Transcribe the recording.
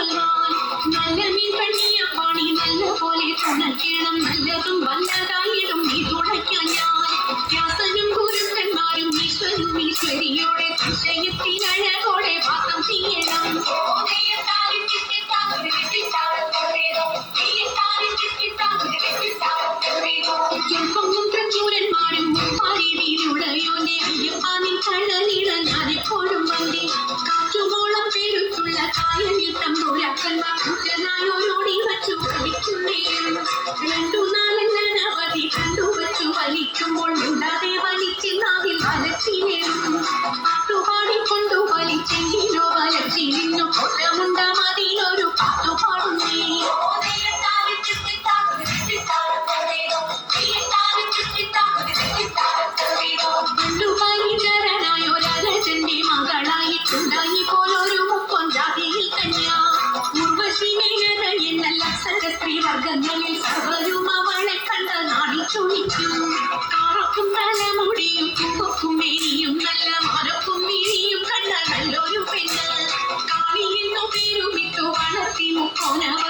ചൊല്ലാൻ നല്ല മീൻ കണ്ണിയ പാണി നല്ല പോലെ തുണയ്ക്കണം നല്ലതും വല്ലതായിടും നീ തുണയ്ക്കാൻ ഞാൻ വ്യാസനും ഗുരുക്കന്മാരും ഈശ്വരും ഈശ്വരിയോടെ സംശയത്തിനഴകോടെ വാസം ചെയ്യണം ചെറുപ്പവും പ്രചൂരന്മാരും മുപ്പാരിയിലുടയോന്റെ അയ്യപ്പാനിൻ കണ്ണൻ കണ്ടു വെച്ചു വലിക്കുമ്പോൾ പിവർഗങ്ങളിൽ സർവരും അവളെ കണ്ട നാടി ചുളിക്കും കാറക്കും തലമുടിയും കുമ്പക്കും മേനിയും നല്ല മരക്കും മീനിയും കണ്ട നല്ലൊരു പെണ്ണ് കാണിയെന്നു പേരുമിട്ടു വളർത്തി മുക്കോനവ